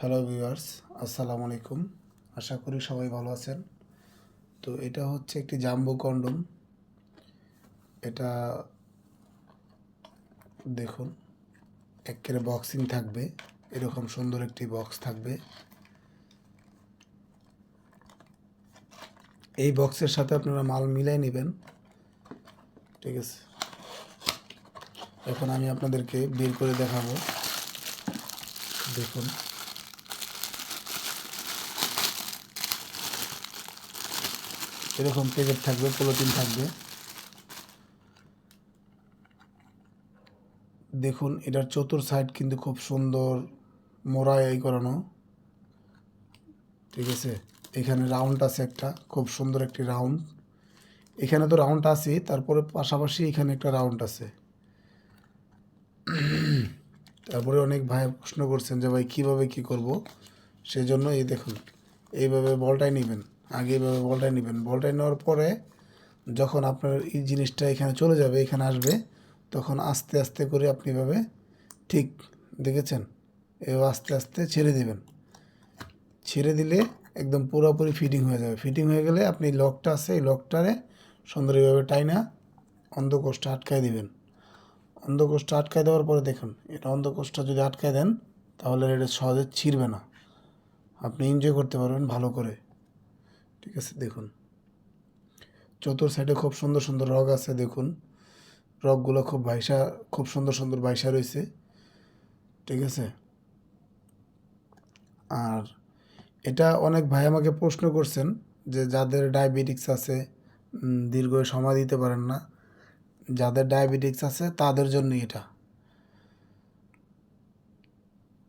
Hello viewers আসসালামু আলাইকুম আশা করি সবাই ভালো আছেন। তো এটা হচ্ছে একটি জাম্বো কন্ডম। এটা দেখুন একের বক্সিং থাকবে। এরকম সুন্দর একটি বক্স থাকবে। এই বক্সের সাথে আপনারা মাল মিলাই নেবেন। ঠিক আছে। এখন আমি আপনাদেরকে বের করে দেখাবো। দেখুন। এরকম প্যাকেট থাকবে, পলিথিন থাকবে। দেখুন, এটার চতুর সাইড কিন্তু খুব সুন্দর মোড়াই করানো। ঠিক আছে? এখানে রাউন্ড আছে একটা, খুব সুন্দর একটি রাউন্ড এখানে তো রাউন্ড আছে, তারপরে পাশাপাশি এখানে একটা রাউন্ড আছে। তারপরে অনেক ভাই প্রশ্ন করছেন যে ভাই, কীভাবে কী করব? সেজন্য এই দেখুন, এইভাবে বলটাই নেবেন। আগে এইভাবে বলটাই নেবেন। বলটাই নেওয়ার পরে যখন আপনার এই জিনিসটা এখানে চলে যাবে, এখানে আসবে, তখন আস্তে আস্তে করে আপনি এভাবে ঠিক দেখেছেন? এভাবে আস্তে আস্তে ছেড়ে দেবেন। ছেড়ে দিলে একদম পুরোপুরি ফিটিং হয়ে যাবে। ফিটিং হয়ে গেলে আপনি লকটা আছে, এই লকটারে সুন্দরভাবে টাইনা অন্ধকোষটা আটকায় দিবেন। অন্ধকোষটা আটকায় দেওয়ার পরে দেখুন, এটা অন্ধকোষটা যদি আটকায় দেন, তাহলে এটা সহজে ছিঁড়বে না। আপনি এনজয় করতে পারবেন ভালো করে। ঠিক আছে, দেখুন। চতুর সাইডে খুব সুন্দর সুন্দর রগ আছে, দেখুন। রগগুলো খুব ভাইসা, খুব সুন্দর সুন্দর ভাইসা রয়েছে, ঠিক আছে। আর এটা অনেক ভাই আমাকে প্রশ্ন করছেন যে যাদের ডায়াবেটিক্স আছে দীর্ঘ সময় দিতে পারেন না, যাদের ডায়াবেটিক্স আছে তাদের জন্য এটা।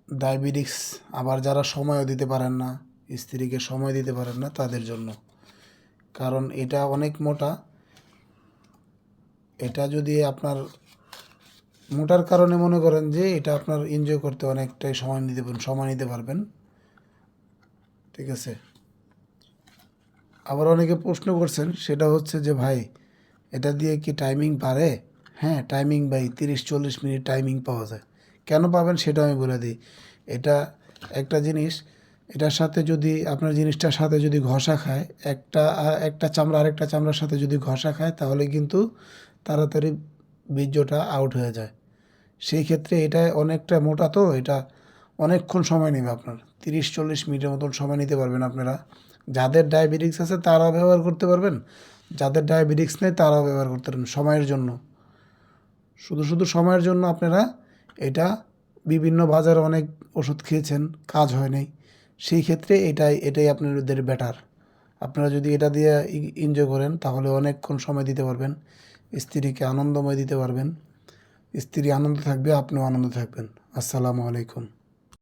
ডায়াবেটিক্স আবার যারা সময়ও দিতে পারেন না স্ত্রীকে সময় দিতে পারেন না তাদের জন্য। কারণ এটা অনেক মোটা। এটা যদি আপনার মোটার কারণে মনে করেন যে এটা আপনার এনজয় করতে অনেকটাই সময় নিতে পারেন সময় নিতে পারবেন। ঠিক আছে? আবার অনেকে প্রশ্ন করছেন, সেটা হচ্ছে যে ভাই, এটা দিয়ে কি টাইমিং পারে হ্যাঁ টাইমিং ভাই, তিরিশ, চল্লিশ মিনিট টাইমিং পাওয়া যায়। কেন পাবেন সেটা আমি বলে দিই। এটা একটা জিনিস এটার সাথে যদি আপনার জিনিসটার সাথে যদি ঘষা খায়, একটা একটা চামড়া, আরেকটা চামড়ার সাথে যদি ঘষা খায়, তাহলে কিন্তু তাড়াতাড়ি বীর্যটা আউট হয়ে যায়। সেই ক্ষেত্রে এটা অনেকটা মোটা তো, এটা অনেকক্ষণ সময় নেবে আপনার। তিরিশ, চল্লিশ মিনিটের মতন সময় নিতে পারবেন আপনারা। যাদের ডায়াবেটিক্স আছে, তারাও ব্যবহার করতে পারবেন। যাদের ডায়াবেটিক্স নেই, তারাও ব্যবহার করতে পারবেন সময়ের জন্য। শুধু শুধু সময়ের জন্য আপনারা এটা বিভিন্ন বাজারে অনেক ওষুধ খেয়েছেন, কাজ হয় নাই। সেই ক্ষেত্রে এটাই এটাই আপনাদের বেটার আপনারা যদি এটা দিয়ে এনজয় করেন, তাহলে অনেকক্ষণ সময় দিতে পারবেন। স্ত্রীকে আনন্দময় দিতে পারবেন। স্ত্রী আনন্দ থাকবে, আপনিও আনন্দ থাকবেন। আসসালামু আলাইকুম।